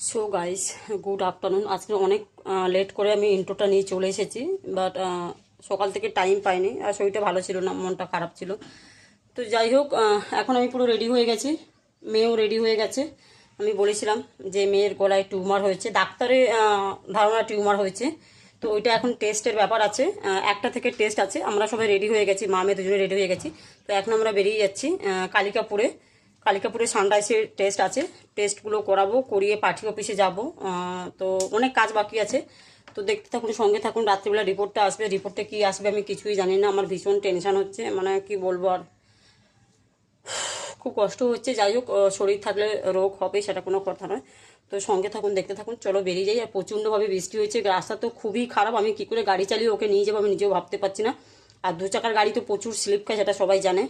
So guys good afternoon আজকে অনেক late করে আমি ইন্ট্রোটা নিয়ে চলে এসেছি বাট সকাল থেকে টাইম পাইনি, আর শরীরটা ভালো ছিল না, মনটা খারাপ ছিল। তো যাই হোক এখন আমি পুরো রেডি হয়ে গেছি, মেয়েও রেডি হয়ে গেছে। আমি বলেছিলাম যে মেয়ের গলায় টিউমার হয়েছে ডাক্তারের ধারণা টিউমার হয়েছে। তো ওইটা এখন টেস্টের ব্যাপার আছে একটা থেকে টেস্ট আছে, আমরা সবাই রেডি হয়ে গেছি মা মেয়ে দুজনে রেডি হয়ে গেছি। তো এখন আমরা বেরিয়ে যাচ্ছি কালিকাপুরে। কালিকাপুরে সানরাইসের টেস্ট আছে। টেস্টগুলো করাবো, করিয়ে পার্টি অফিসে যাব। তো অনেক কাজ বাকি আছে। তো দেখতে থাকুন, সঙ্গে থাকুন, রাত্রিবেলা রিপোর্টটা আসবে। রিপোর্টে কি আসবে আমি কিছুই জানি না। আমার ভীষণ টেনশান হচ্ছে। মানে কি বলব আর? খুব কষ্ট হচ্ছে। যাই হোক শরীর থাকলে রোগ হবে, সেটা কোনো কথা নয়। তো সঙ্গে থাকুন, দেখতে থাকুন, চলো বেরিয়ে যাই। আর প্রচণ্ডভাবে বৃষ্টি হয়েছে। রাস্তা তো খুবই খারাপ। আমি কি করে গাড়ি চালিয়ে ওকে নিয়ে যাব আমি নিজেও ভাবতে পারছি না। আর দু চাকার গাড়ি তো প্রচুর স্লিপ খায়, সেটা সবাই জানে।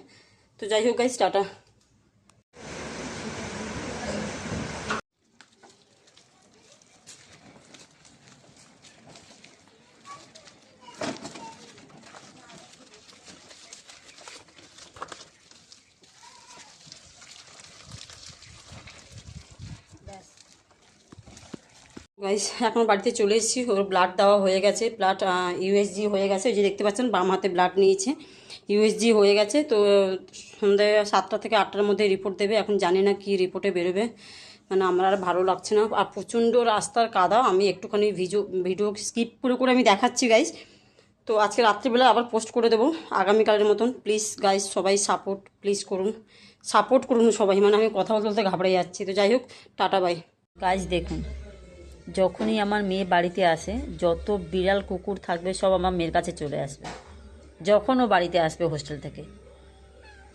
তো যাই হোক গাইজ টাটা। গাইস এখন বাড়িতে চলে এসেছি। ওর ব্লাড দেওয়া হয়ে গেছে। ব্লাড ইউএসজি হয়ে গেছে। ওই যে দেখতে পাচ্ছেন, বাম হাতে ব্লাড নিয়েছে। ইউএসজি হয়ে গেছে। তো, সন্ধ্যে সাতটা থেকে আটটার মধ্যে রিপোর্ট দেবে। এখন জানি না কি রিপোর্টে বেরোবে। মানে আমার আর ভালো লাগছে না। আর প্রচণ্ড রাস্তার কাদা। আমি একটুখানি ভিডিও ভিডিও স্কিপ করে করে আমি দেখাচ্ছি গাইস তো আজকে রাত্রিবেলা আবার পোস্ট করে দেবো। আগামীকালের মতন প্লিজ গাইস সবাই সাপোর্ট প্লিজ করুন। সাপোর্ট করুন সবাই। মানে আমি কথা বলতে বলতে ঘাবড়ে যাচ্ছি। তো যাই হোক, টাটা বাই গাছ দেখুন। যখনই আমার মেয়ে বাড়িতে আসে, যত বিড়াল কুকুর থাকবে সব আমার মেয়ের কাছে চলে আসবে। যখন ও বাড়িতে আসবে হোস্টেল থেকে,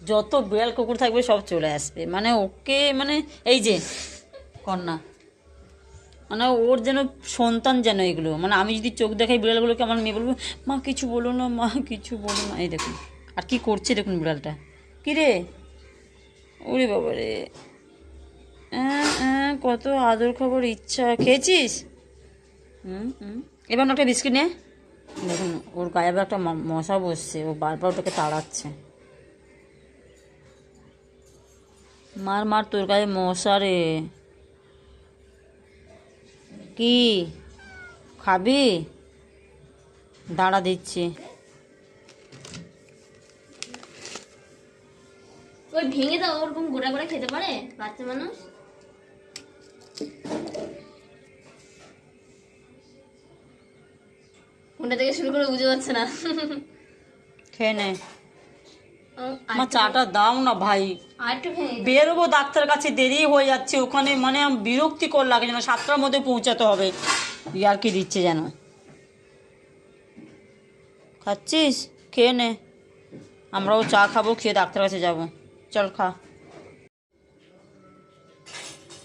যত বিড়াল কুকুর থাকবে সব চলে আসবে। মানে ওকে মানে এই যে, কন্যা মানে ওর যেন সন্তান যেন এগুলো মানে আমি যদি চোখ দেখাই বিড়ালগুলোকে, আমার মেয়ে বলব, মা, কিছু বলো না, মা, কিছু বলো না। এই দেখুন, আর কি করছে দেখুন বিড়ালটা। কী রে ওরে বাবা রে কত আদর খবর ইচ্ছা। খেয়েছিস? হুম হুম। এবার একটা বিস্কিট নে। দেখুন ওর গায়ে আবার একটা ম- মশা বসছে ও বারবার ওটাকে তাড়াচ্ছে। মার মার তোর গায়ে মশা রে। কি? খাবি? দাঁড়া দিচ্ছি। ওই ভেঙে দাও ওরকম গোটা গোটা খেতে পারে বাচ্চা মানুষ? কোনটা থেকে শুরু করে পারছে না। খেয়ে নে। আমার চাটা দাও না ভাই। বেরোবো ডাক্তার কাছে দেরি হয়ে যাচ্ছে। ওখানে মানে বিরক্তিকর লাগে যেন সাতটার মধ্যে পৌঁছাতে হবে। আর কি দিচ্ছে যেন। খাচ্ছিস? খেয়ে নে। আমরাও চা খাব খেয়ে ডাক্তার কাছে যাব। চল খা।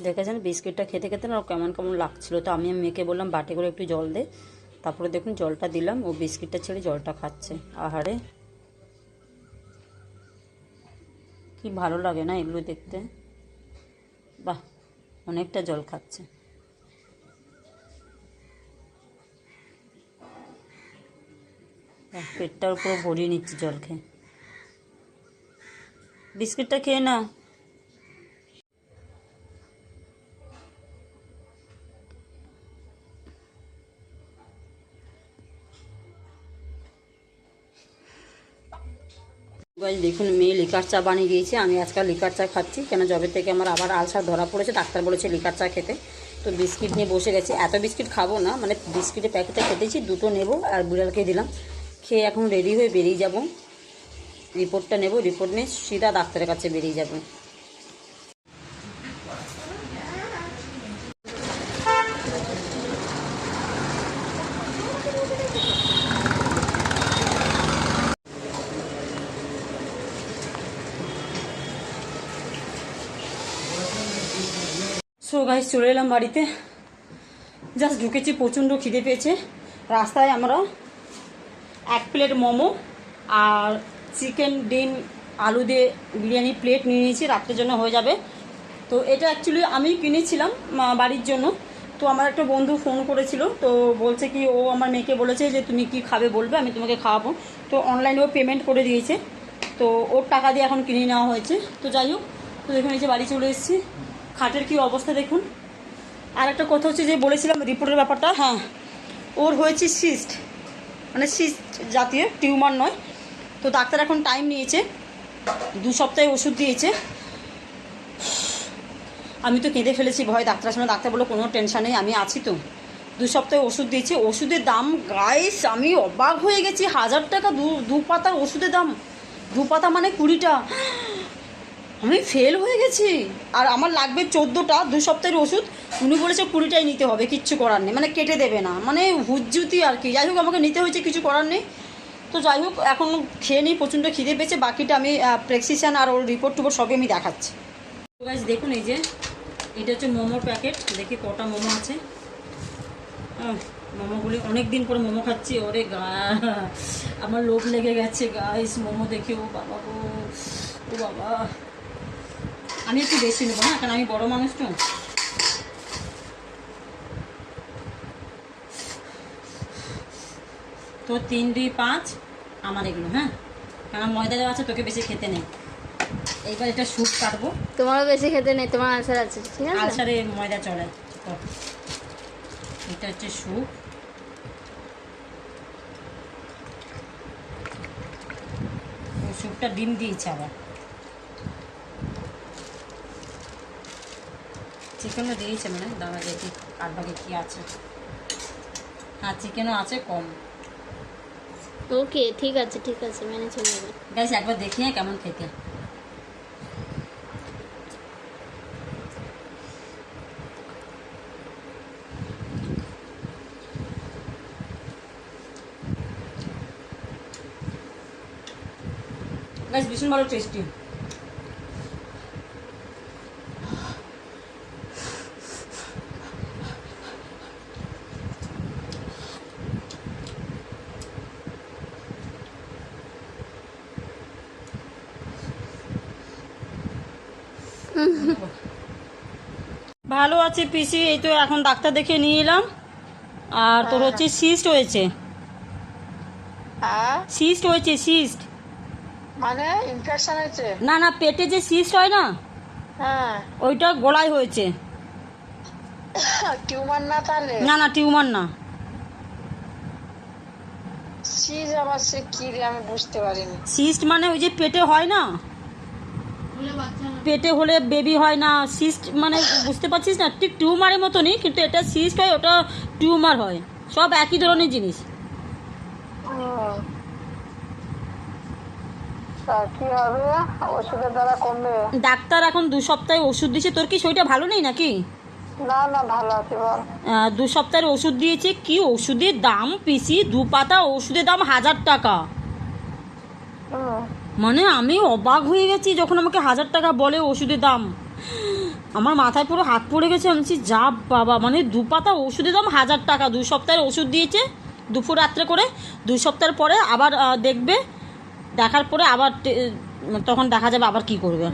দেখেছেন? বিস্কিটটা খেতে খেতে না কেমন কেমন লাগছিল। তো আমি মেয়েকে বললাম, বাটি করে একটু জল দে। তারপরে দেখুন জলটা দিলাম, ও বিস্কিটটা ছেড়ে জলটা খাচ্ছে। আহারে! কি ভালো লাগে না এগুলো দেখতে। বাহ, অনেকটা জল খাচ্ছে। পেটটার উপর ভরিয়ে নিচ্ছে জল খেয়ে। বিস্কিটটা খেয়ে না দেখুন মেয়ে লিকার চা বানিয়ে দিয়েছে, আমি আজকাল লিকার চা খাচ্ছি। কেন? জবের থেকে আমার আবার আলসার ধরা পড়েছে, ডাক্তার বলেছে লিকার চা খেতে। তো বিস্কিট নিয়ে বসে গেছি। এত বিস্কিট খাব না মানে বিস্কিটের প্যাকেটটা খেতেছি, দুটো নেব আর বিড়ালকে দিলাম। খেয়ে এখন রেডি হয়ে বেরিয়ে যাব। রিপোর্টটা নেব, রিপোর্ট নিয়ে সিধা ডাক্তারের কাছে বেরিয়ে যাব। চলে এলাম বাড়িতে। জাস্ট ঢুকেছি, প্রচণ্ড খিদে পেয়েছে। রাস্তায় আমরা এক প্লেট মোমো আর চিকেন ডিম, আলু দিয়ে বিরিয়ানি প্লেট নিয়ে নিয়েছি রাত্রের জন্য হয়ে যাবে। তো এটা অ্যাকচুয়ালি আমি কিনেছিলাম বাড়ির জন্য। তো আমার একটা বন্ধু ফোন করেছিল, তো বলছে কি, ও আমার মেয়েকে বলেছে যে, তুমি কি খাবে বলবে, আমি তোমাকে খাওয়াবো। তো অনলাইনে ও পেমেন্ট করে দিয়েছে। তো ওর টাকা দিয়ে এখন কিনে নেওয়া হয়েছে। তো যাই হোক, তো এই যে বাড়ি চলে এসেছি। খাটের কি অবস্থা দেখুন। আর একটা কথা হচ্ছে যে বলেছিলাম রিপোর্টের ব্যাপারটা। হ্যাঁ। ওর হয়েছে সিস্ট মানে সিস্ট জাতীয় টিউমার নয়। তো ডাক্তার এখন টাইম নিয়েছে দু সপ্তাহে ওষুধ দিয়েছে। আমি তো কেঁদে ফেলেছি ভয় ডাক্তারের সামনে। ডাক্তার বলল কোনো টেনশন নেই আমি আছি তো। দু সপ্তাহে ওষুধ দিয়েছে ওষুধের দাম গাইস আমি অবাক হয়ে গেছি। হাজার টাকা দু দু পাতার ওষুধের দাম। দু পাতা মানে কুড়িটা। আমি ফেল হয়ে গেছি। আর আমার লাগবে চোদ্দোটা, দু সপ্তাহের ওষুধ। উনি বলেছে কুড়িটাই নিতে হবে, কিচ্ছু করার নেই। মানে কেটে দেবে না। মানে হুজ্জুতি আর কি। যাই হোক, আমাকে নিতে হয়েছে, কিছু করার নেই। তো যাই হোক, এখন খেয়ে নিই, প্রচণ্ড খিদে পেয়েছে। বাকিটা আমি প্রেসক্রিপশান আর ওর রিপোর্ট টিপোর্ট সবই আমি দেখাচ্ছি। গাছ দেখুন এই যে, এটা হচ্ছে মোমোর প্যাকেট দেখি কটা মোমো আছে। মোমোগুলি অনেক দিন পরে মোমো খাচ্ছি। ওরে গা, আমার লোভ লেগে গেছে গাইস মোমো দেখে, ও বাবা গো, ও বাবা। আমি একটু বেশি নেব না কারণ আমি বড় মানুষ তো। তো তিন দুই পাঁচ আমার এগুলো হ্যাঁ? কারণ ময়দা দেওয়া আছে তোকে বেশি খেতে নেই। এইবার এটা স্যুপ কাটবো। তোমারও বেশি খেতে নেই তোমার আনসার আছে ঠিক আছে? আলসারে ময়দা চলে এটা হচ্ছে স্যুপ। স্যুপটা ডিম দিয়েছে আবার। চিকেনও দিয়েছে মানে দাদা দেখি আর বাকি কী আছে। হ্যাঁ চিকেনও আছে কম। ওকে ঠিক আছে ঠিক আছে মেনে চলে যাবে। গাইস একবার দেখি হ্যাঁ কেমন খেতে। গাইস ভীষণ ভালো টেস্টি ভালো আছে পিসি এই তো এখন ডাক্তার দেখিয়ে নিয়ে এলাম। আর তোর হচ্ছে সিস্ট হয়েছে। হ্যাঁ? সিস্ট হয়েছে সিস্ট। মানে ইনফেকশন হয়েছে? না না পেটে যে সিস্ট হয় না হ্যাঁ। ওইটা গলায় হয়েছে। টিউমার না তাহলে? না না টিউমার না। সিজ আবার সে কি রে আমি বুঝতে পারিনি। সিস্ট মানে ওই যে পেটে হয় না? পেটে হলে বেবি হয় না সিস্ট মানে বুঝতে পারছিস না ঠিক টিউমারের মতনই কিন্তু এটা সিস্ট হয় ওটা টিউমার হয়। সব একই ধরনের জিনিস। হুম। তা কি হবে? ওষুধের দ্বারা কমবে? ডাক্তার এখন দু সপ্তাহে ওষুধ দিয়েছে। তোর কি শরীরটা ভালো নেই নাকি? না না ভালো আছে বল। দু সপ্তাহের ওষুধ দিয়েছে। কি ওষুধের দাম পিসি? দু পাতা ওষুধের দাম হাজার টাকা। মানে আমি অবাক হয়ে গেছি যখন আমাকে হাজার টাকা বলে ওষুধের দাম। আমার মাথায় পুরো হাত পড়ে গেছে, আমি যা বাবা মানে দু পাতা ওষুধের দাম হাজার টাকা। দু সপ্তাহের ওষুধ দিয়েছে, দুপুর রাত্রে করে দুই সপ্তাহের পরে আবার দেখবে, দেখার পরে আবার তখন দেখা যাবে আবার কি করবে।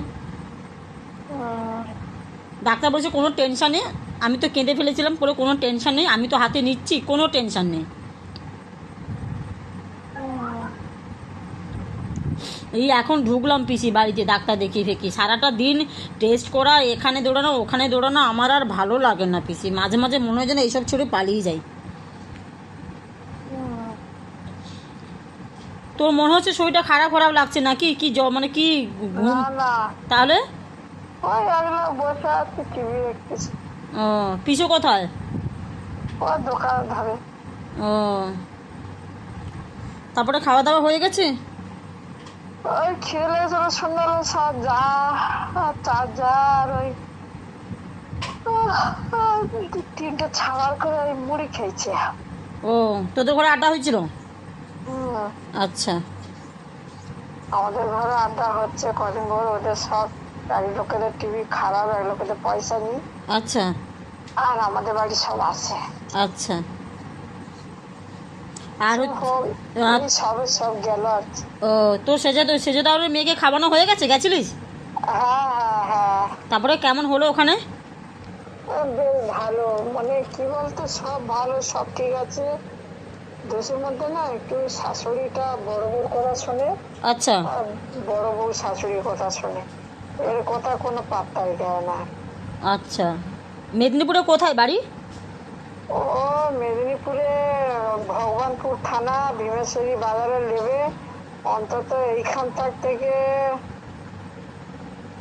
ডাক্তার বলছে, কোনো টেনশন নেই, আমি তো কেঁদে ফেলেছিলাম পুরো কোনো টেনশন নেই, আমি তো হাতে নিচ্ছি, কোনো টেনশন নেই। এই এখন ঢুকলাম পিসি বাড়িতে ডাক্তার দেখিয়ে ফেকি। সারাটা দিন টেস্ট করা এখানে দৌড়ানো ওখানে দৌড়ানো আমার আর ভালো লাগে না পিসি। মাঝে মাঝে মনে হয় যেন এইসব ছেড়ে পালিয়ে যাই। তোর মনে হচ্ছে শরীরটা খারাপ খারাপ লাগছে নাকি? কি জ মানে কি তাহলে? ও পিসু কোথায়? ও ও। তারপরে খাওয়া দাওয়া হয়ে গেছে? ওই খিদে লেগেছিল সুন্দর সব যা চার্জার ওই তিনটে ছাড়ার করে ওই মুড়ি খেয়েছে। ও তোদের ঘরে আড্ডা হয়েছিল? আচ্ছা। আমাদের ঘরে আড্ডা হচ্ছে কদিন পর ওদের সব এক লোকেদের টিভি খারাপ এক লোকেদের পয়সা নেই। আচ্ছা। আর আমাদের বাড়ি সব আছে। আচ্ছা। আর সবে সব গেল আর ও তোর সেজে তো সেজে তাহলে মেয়েকে খাওয়ানো হয়ে গেছে? গেছিলিস? হ্যাঁ হ্যাঁ। তারপরে কেমন হলো ওখানে? বেশ ভালো। মানে কি বলতো সব ভালো সব ঠিক আছে। দেশের মধ্যে না একটু শাশুড়িটা বড় বউর কথা শোনে আচ্ছা। বড় বউ শাশুড়ির কথা শোনে। এর কথা কোনো পাত্তাই দেয় না। আচ্ছা। মেদিনীপুরে কোথায় বাড়ি? ও মেদিনীপুরে ভগবানপুর থানা ভীমেশ্বরী বাজারে নেবে। অন্তত এইখানটার থেকে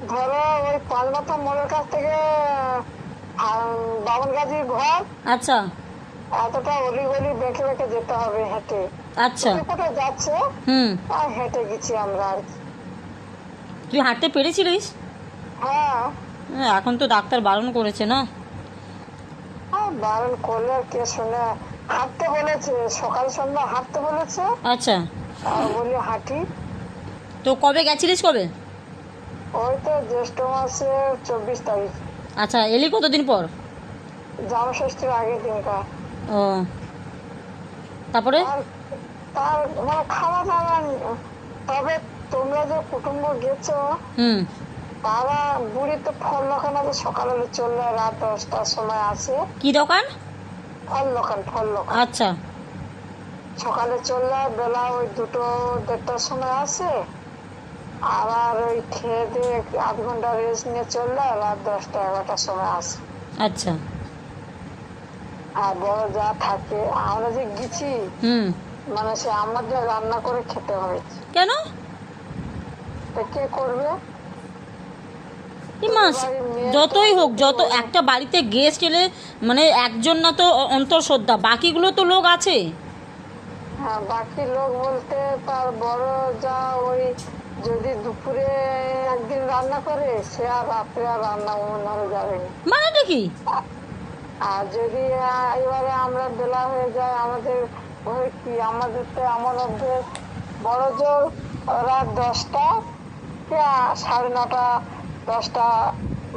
ধরো ওই পাঁচমাথা মোড়ের কাছ থেকে বামনগাজির ঘর। আচ্ছা। এতটা অলি গলি বেঁকে বেঁকে যেতে হবে হেঁটে। আচ্ছা। কোথায় যাচ্ছে? হুম। আর হেঁটে গেছি আমরা আর কি। তুই হাঁটতে পেরেছিলিস? হ্যাঁ। এখন তো ডাক্তার বারণ করেছে না? বারণ করলে আর কে শুনে হাঁটতে বলেছে সকাল সন্ধ্যা হাঁটতে বলেছে। আচ্ছা। আর বলি হাঁটি। তো কবে গেছিলিস কবে? ওই তো জ্যৈষ্ঠ মাসের চব্বিশ তারিখ। আচ্ছা এলি কতদিন পর? জামা ষষ্ঠীর আগের দিনকার। ও। তারপরে? তার মানে খাওয়া দাওয়া তবে তোমরা যে কুটুম্ব গেছো হুম। তারা বুড়ি তো ফল দোকান আছে সকালে চললে রাত দশটার সময় আসে। কি দোকান? ফল দোকান ফল দোকান। আচ্ছা। সকালে চললে বেলা ওই দুটো দেড়টার সময় আসে। আবার ওই খেয়ে দিয়ে আধ ঘণ্টা রেস্ট নিয়ে চললে রাত দশটা এগারোটার সময় আসে। আচ্ছা। আর বড় যা থাকে আমরা যে গেছি হুম। মানে সে আমাদের রান্না করে খেতে হবে কেন? তা কে করবে? মাস যতই হোক যত একটা বাড়িতে গেস্ট এলে মানে একজন না তো অন্তঃসত্ত্বা বাকিগুলো তো লোক আছে। হ্যাঁ বাকি লোক বলতে তার বড় যা ওই যদি দুপুরে একদিন রান্না করে সে আর রাত্রে আর রান্না মনে যাবে না। মানেটা কি? আর যদি এবারে আমরা বেলা হয়ে যায় আমাদের ওই কি আমাদের তো এমন অভ্যেস বড় জোর রাত দশটা সাড়ে নটা দশটা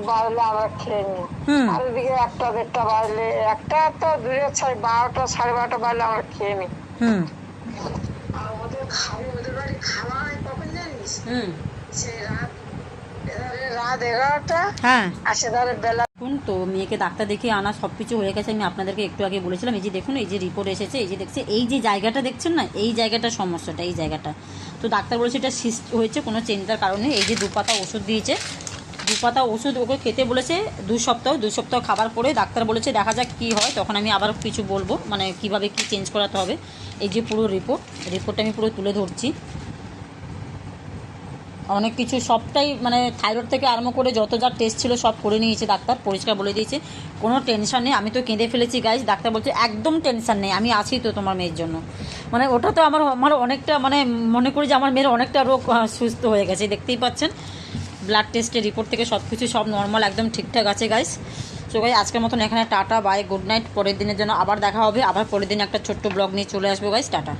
বাজলে আমরা খেয়ে নিই। আর এদিকে একটা দেড়টা বাজলে একটা তো দূরে ছয় বারোটা সাড়ে বারোটা বাজলে আমরা খেয়ে নিই। হুম। আর ওদের খাবে ওদের বাড়ি খাওয়া হয় কখন জানিস? হুম। সে রাত রাত এগারোটা হ্যাঁ। আর সেধারে বেলা দেখুন তো মেয়েকে ডাক্তার দেখিয়ে আনা সব কিছু হয়ে গেছে আমি আপনাদেরকে একটু আগে বলেছিলাম এই যে দেখুন এই যে রিপোর্ট এসেছে এই যে দেখছে এই যে জায়গাটা দেখছেন না এই জায়গাটা সমস্যাটা এই জায়গাটা। তো ডাক্তার বলেছে এটা সিস্ট হয়েছে কোনো চিন্তার কারণে এই যে দুপাতা ওষুধ দিয়েছে দুপাতা ওষুধ ওকে খেতে বলেছে, দু সপ্তাহ দু সপ্তাহ খাবার পরে ডাক্তার বলেছে, দেখা যাক কী হয়। তখন আমি আবার কিছু বলব মানে কীভাবে কি চেঞ্জ করাতে হবে। এই যে পুরো রিপোর্ট রিপোর্টটা আমি পুরো তুলে ধরছি। অনেক কিছু সবটাই মানে থাইরয়েড থেকে আরম্ভ করে যত যা টেস্ট ছিল সব করে নিয়েছে ডাক্তার, পরিষ্কার বলে দিয়েছে। কোনো টেনশন নেই, আমি তো কেঁদে ফেলেছি গাইজ ডাক্তার বলছে একদম টেনশন নেই, আমি আছি তো তোমার মেয়ের জন্য। মানে ওটা তো আমার আমার অনেকটা মানে মনে করি যে আমার মেয়ের অনেকটা রোগ সুস্থ হয়ে গেছে, দেখতেই পাচ্ছেন। ব্লাড টেস্টের রিপোর্ট থেকে সব কিছু সব নর্মাল একদম ঠিকঠাক আছে গাইস সো গাই আজকের মতন এখানে টাটা বাই গুড নাইট পরের দিনের জন্য আবার দেখা হবে। আবার পরের দিন একটা ছোট্ট ব্লগ নিয়ে চলে আসব গাইস টাটা।